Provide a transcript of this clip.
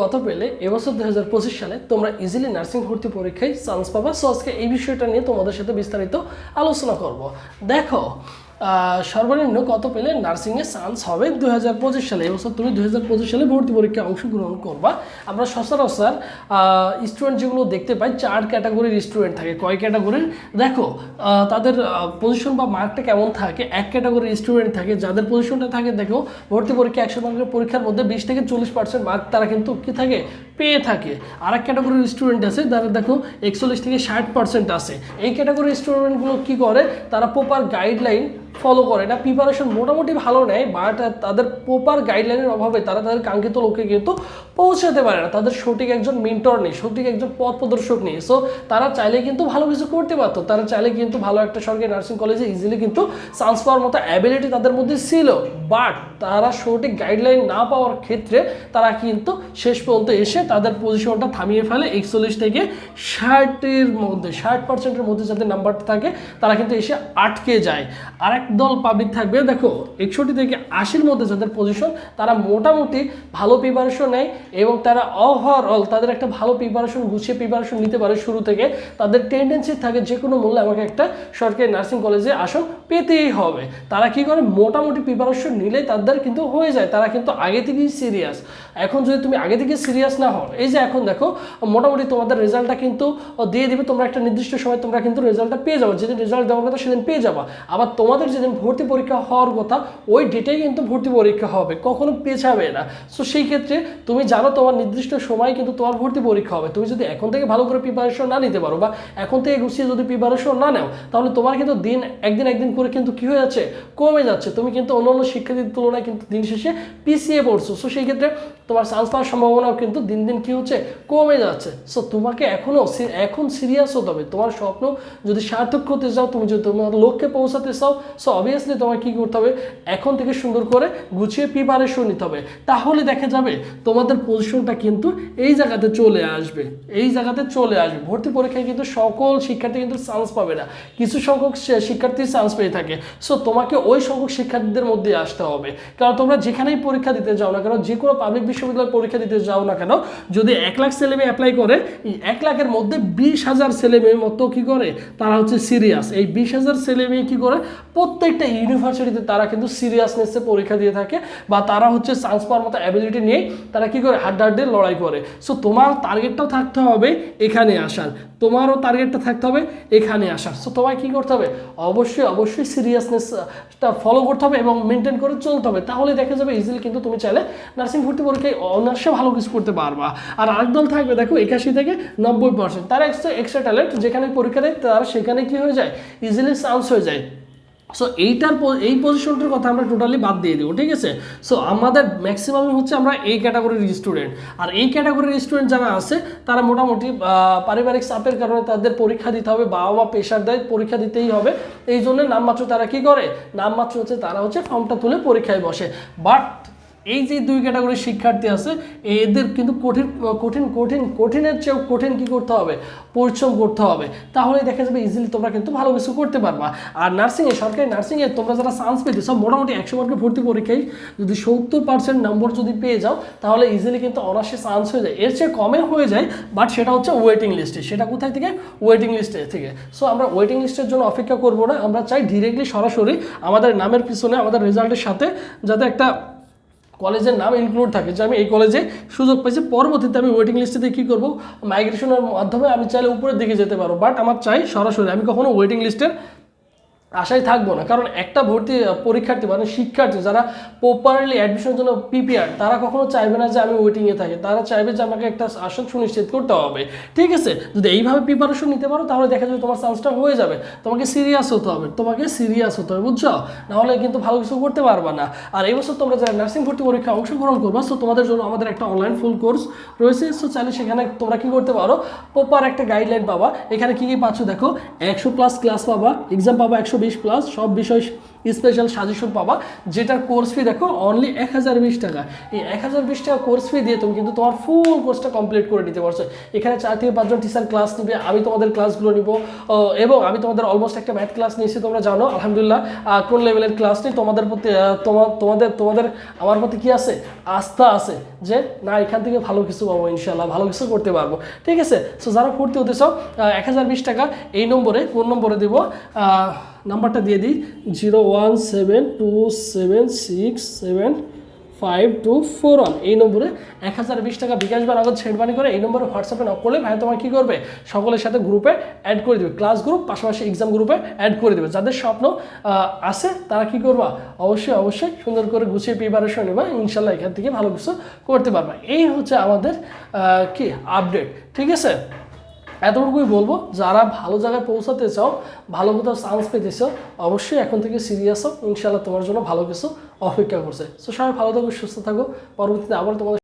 কত পেলে এবছর দু হাজার পঁচিশ সালে তোমরা ইজিলি নার্সিং ভর্তি পরীক্ষায় চান্স পাবা। সো আজকে এই বিষয়টা নিয়ে তোমাদের সাথে বিস্তারিত আলোচনা করব। দেখো সর্বনিম্ন কত পেলে নার্সিংয়ে চান্স হবে? দু হাজার পঁচিশ সালে এবছর তুমি দু হাজার পঁচিশ সালে ভর্তি পরীক্ষায় অংশগ্রহণ করবা। আমরা সচরাচর স্টুডেন্ট যেগুলো দেখতে পাই, চার ক্যাটাগরির স্টুডেন্ট থাকে। কয় ক্যাটাগরির দেখো তাদের পজিশন বা মার্কটা কেমন থাকে? এক ক্যাটাগরির স্টুডেন্ট থাকে, যাদের পজিশনটা থাকে, দেখো, ভর্তি পরীক্ষা একশো মার্কের পরীক্ষার মধ্যে বিশ থেকে চল্লিশ পার্সেন্ট মার্ক তারা কিন্তু কী থাকে? পেয়ে থাকে। আর এক ক্যাটাগরির স্টুডেন্ট আছে, যারা দেখো, একচল্লিশ থেকে ষাট পার্সেন্ট আছে। এই ক্যাটাগরির স্টুডেন্টগুলো কী করে? তারা প্রপার গাইডলাইন ফলো করে। না প্রিপারেশন মোটামুটি ভালো নেয় বাট তাদের প্রপার গাইডলাইনের অভাবে তারা তাদের কাঙ্ক্ষিত লক্ষ্যে কিন্তু পৌঁছাতে পারে না। তাদের সঠিক একজন মেন্টর নেই, সঠিক একজন পথ প্রদর্শক নেই। সো তারা চাইলে কিন্তু ভালো কিছু করতে পারতো। তারা চাইলে কিন্তু ভালো একটা সরকারি নার্সিং কলেজে ইজিলি কিন্তু চান্স পাওয়ার মতো অ্যাবিলিটি তাদের মধ্যে ছিল। বাট তারা সঠিক গাইডলাইন না পাওয়ার ক্ষেত্রে তারা কিন্তু শেষ পর্যন্ত এসে তাদের পজিশনটা থামিয়ে ফেলে একচল্লিশ থেকে ষাটের মধ্যে, ষাট পার্সেন্টের মধ্যে যাদের নাম্বারটা থাকে, তারা কিন্তু এসে আটকে যায়। আর এক দল পাবলিক থাকবে। দেখো, একষট্টি থেকে আশির মধ্যে যাদের পজিশন তারা মোটামুটি ভালো প্রিপারেশন নেয় এবং তারা ওভারঅল তাদের একটা ভালো প্রিপারেশন গুছিয়ে প্রিপারেশন নিতে পারে শুরু থেকে। তাদের টেন্ডেন্সি থাকে যে কোনো মূল্যে আমাকে একটা সরকারি নার্সিং কলেজে আসন পেতেই হবে। তারা কি করে? মোটামুটি প্রিপারেশন নিলেই তাদের কিন্তু হয়ে যায়। তারা কিন্তু আগে থেকেই সিরিয়াস এখন যদি তুমি আগে থেকে সিরিয়াস না হও, এই যে এখন দেখো, মোটামুটি তোমাদের রেজাল্টটা কিন্তু দিয়ে দিবে। তোমরা একটা নির্দিষ্ট সময় তোমরা কিন্তু রেজাল্টটা পেয়ে যাব। যেদিন রেজাল্ট দেওয়ার কথা সেদিন পেয়ে যাবা। আবার তোমাদের যেদিন ভর্তি পরীক্ষা হওয়ার কথা, ওই ডেটেই কিন্তু ভর্তি পরীক্ষা হবে, কখনো পেছাবে না। সো সেই ক্ষেত্রে তুমি জানো তোমার নির্দিষ্ট সময় কিন্তু তোমার ভর্তি পরীক্ষা হবে। তুমি যদি এখন থেকে ভালো করে প্রিপারেশন না নিতে পারো বা এখন থেকে গুছিয়ে যদি প্রিপারেশন না নাও, তাহলে তোমার কিন্তু দিন, একদিন একদিন করে কিন্তু কি হয়ে যাচ্ছে? কমে যাচ্ছে। তুমি কিন্তু অন্য অন্য শিক্ষার্থীর তুলনায় কিন্তু দিন শেষে পিছিয়ে পড়ছো। সো সেই ক্ষেত্রে তোমার চান্স পাওয়ার সম্ভাবনাও কিন্তু দিন দিন কি হচ্ছে? কমে যাচ্ছে। সো তোমাকে এখনও এখন সিরিয়াস হতে হবে। তোমার স্বপ্ন যদি সার্থক করতে চাও, তুমি যদি তোমার লক্ষ্যে পৌঁছাতে চাও সো অবভিয়াসলি তোমার কী করতে হবে? এখন থেকে সুন্দর করে গুছিয়ে প্রিপারেশন নিতে হবে। তাহলে দেখা যাবে তোমাদের পজিশনটা কিন্তু এই জায়গাতে চলে আসবে। এই জায়গাতে চলে আসবে। ভর্তি পরীক্ষায় কিন্তু সকল শিক্ষার্থী কিন্তু চান্স পাবে না। কিছু সংখ্যক শিক্ষার্থী চান্স পেয়ে থাকে। সো তোমাকে ওই সংখ্যক শিক্ষার্থীদের মধ্যে আসতে হবে। কারণ তোমরা যেখানেই পরীক্ষা দিতে যাও না কেন, যে কোনো পাবলিক বিশ্ববিদ্যালয়ে পরীক্ষা দিতে যাও না কেন, যদি এক লাখ ছেলে মেয়ে অ্যাপ্লাই করে এক লাখের মধ্যে বিশ হাজার ছেলে মেয়ের মতো কী করে? তারা হচ্ছে সিরিয়াস এই বিশ হাজার ছেলে মেয়ে কী করে? প্রত্যেকটা ইউনিভার্সিটিতে তারা কিন্তু সিরিয়াসনেসে পরীক্ষা দিয়ে থাকে বা তারা হচ্ছে চান্স পাওয়ার মতো অ্যাবিলিটি নিয়েই তারা কী করে হাড্ডাহাড্ডি লড়াই করে। সো তোমার টার্গেটটাও থাকতে হবে এখানে আসার। তোমারও টার্গেটটা থাকতে হবে এখানে আসার। সো তোমায় কী করতে হবে? অবশ্যই অবশ্যই সিরিয়াসনেসটা ফলো করতে হবে এবং মেনটেন করে চলতে হবে। তাহলে দেখা যাবে ইজিলি কিন্তু তুমি চাইলে নার্সিং ভর্তি পরীক্ষায় অনার্সে ভালো কিছু করতে পারবা। আর আরেক দল থাকবে, দেখো, একাশি থেকে নব্বই পার্সেন্ট তারা এক্সট্রা এক্সট্রা ট্যালেন্ট যেখানে পরীক্ষা দেয় তারা সেখানে কী হয়ে যায়? ইজিলি চান্স হয়ে যায়। সো এইটার এই পজিশনটার কথা আমরা টোটালি বাদ দিয়ে দেবো, ঠিক আছে? সো আমাদের ম্যাক্সিমাম হচ্ছে আমরা এই ক্যাটাগরির স্টুডেন্ট আর এই ক্যাটাগরির স্টুডেন্ট যারা আছে, তারা মোটামুটি পারিবারিক চাপের কারণে তাদের পরীক্ষা দিতে হবে, বাবা মা পেশার দেয়, পরীক্ষা দিতেই হবে। এই জন্য নামমাত্র তারা কি করে? নামমাত্র হচ্ছে তারা হচ্ছে ফর্মটা তুলে পরীক্ষায় বসে। বাট এই যে দুই ক্যাটাগরির শিক্ষার্থী আছে, এদের কিন্তু কঠিন কঠিন কঠিন, কঠিনের চেয়েও কঠিন কি করতে হবে? পরিশ্রম করতে হবে। তাহলে দেখা যাবে ইজিলি তোমরা কিন্তু ভালো কিছু করতে পারবা। আর নার্সিংয়ে সরকারি নার্সিংয়ে তোমরা যারা চান্স পেতে সব মোটামুটি একশো মার্কের ভর্তি পরীক্ষায় যদি সত্তর পার্সেন্ট নম্বর যদি পেয়ে যাও, তাহলে ইজিলি কিন্তু অনার্সে চান্স হয়ে যায়। এর চেয়ে কমে হয়ে যায় বাট সেটা হচ্ছে ওয়েটিং লিস্টে সেটা কোথায় থেকে? ওয়েটিং লিস্টে থেকে। সো আমরা ওয়েটিং লিস্টের জন্য অপেক্ষা করব না। আমরা চাই ডিরেক্টলি সরাসরি আমাদের নামের পিছনে, আমাদের রেজাল্টের সাথে যাতে একটা কলেজের নাম ইনক্লুড থাকে যে আমি এই কলেজে সুযোগ পেয়েছি। পরবর্তীতে আমি ওয়েটিং লিস্টে কী করব? মাইগ্রেশনের মাধ্যমে আমি চাইলে উপরের দিকে যেতে পারব। বাট আমার চাই সরাসরি, আমি কখনো ওয়েটিং লিস্টের আশায় থাকব না। কারণ একটা ভর্তি পরীক্ষার্থী মানে শিক্ষার্থী যারা প্রপারলি অ্যাডমিশনের জন্য প্রিপেয়ার তারা কখনো চাইবে না যে আমি ওয়েটিংয়ে থাকি। তারা চাইবে যে আমাকে একটা আসন সুনিশ্চিত করতে হবে। ঠিক আছে? যদি এইভাবে প্রিপারেশন নিতে পারো, তাহলে দেখা যাবে তোমার চান্সটা হয়ে যাবে। তোমাকে সিরিয়াস হতে হবে। তোমাকে সিরিয়াস হতে হবে, বুঝছ? নাহলে কিন্তু ভালো কিছু করতে পারবা না। আর এই বছর তোমরা যারা নার্সিং ভর্তি পরীক্ষা অংশগ্রহণ করবা সো তোমাদের জন্য আমাদের একটা অনলাইন ফুল কোর্স রয়েছে। সো চাইলে সেখানে তোমরা কি করতে পারো? প্রপার একটা গাইডলাইন পাবা। এখানে কি কি পাচ্ছ দেখো? একশো প্লাস ক্লাস পাবা এক্সাম পাবা একশো বিশ প্লাস সব বিষয় স্পেশাল সাজেশন পাবা, যেটার কোর্স ফি দেখো অনলি এক হাজার বিশ টাকা। এই এক হাজার বিশ টাকা কোর্স ফি দিয়ে তুমি কিন্তু তোমার ফুল কোর্সটা কমপ্লিট করে নিতে পারছ। এখানে চার থেকে পাঁচজন টিচার ক্লাস নিবে, আমি তোমাদের ক্লাসগুলো নিব এবং আমি তোমাদের অলমোস্ট একটা ম্যাথ ক্লাস নিয়েছি, তোমরা জানো, আলহামদুলিল্লাহ। কোন লেভেলের ক্লাস নেই, তোমাদের প্রতি তোমার তোমাদের তোমাদের, আমার প্রতি কি আছে? আস্থা আছে যে, না, এখান থেকে ভালো কিছু পাবো ইনশাল্লাহ ভালো কিছু করতে পারব। ঠিক আছে? সো যারা ভর্তি হতে চাও এক হাজার বিশ টাকা, এই নম্বরে, কোন নম্বরে দিব? নাম্বারটা দিয়ে দিই zero one seven two seven six seven five two four one এই নম্বরে এক হাজার বিশ টাকা বিকাশ বা নগদ মানি করে এই নম্বরে হোয়াটসঅ্যাপে নক করলে ভাই তোমার কী করবে? সকলের সাথে গ্রুপে অ্যাড করে দেবে। ক্লাস গ্রুপ পাশাপাশি এক্সাম গ্রুপে অ্যাড করে দেবে। যাদের স্বপ্ন আছে, তারা কী করবা? অবশ্যই অবশ্যই সুন্দর করে গুছিয়ে প্রিপারেশন নেবা। ইনশাল্লাহ এখান থেকে ভালো কিছু করতে পারবা। এই হচ্ছে আমাদের কি আপডেট ঠিক আছে? এতটুকুই বলব, যারা ভালো জায়গায় পৌঁছাতে চাও, ভালো কোথাও চান্স পেতে চাও, অবশ্যই এখন থেকে সিরিয়াস হোক ইনশাল্লাহ তোমার জন্য ভালো কিছু অপেক্ষা করছে। সো সবাই ভালো থাকো, সুস্থ থাকো। পরবর্তীতে আবার তোমাদের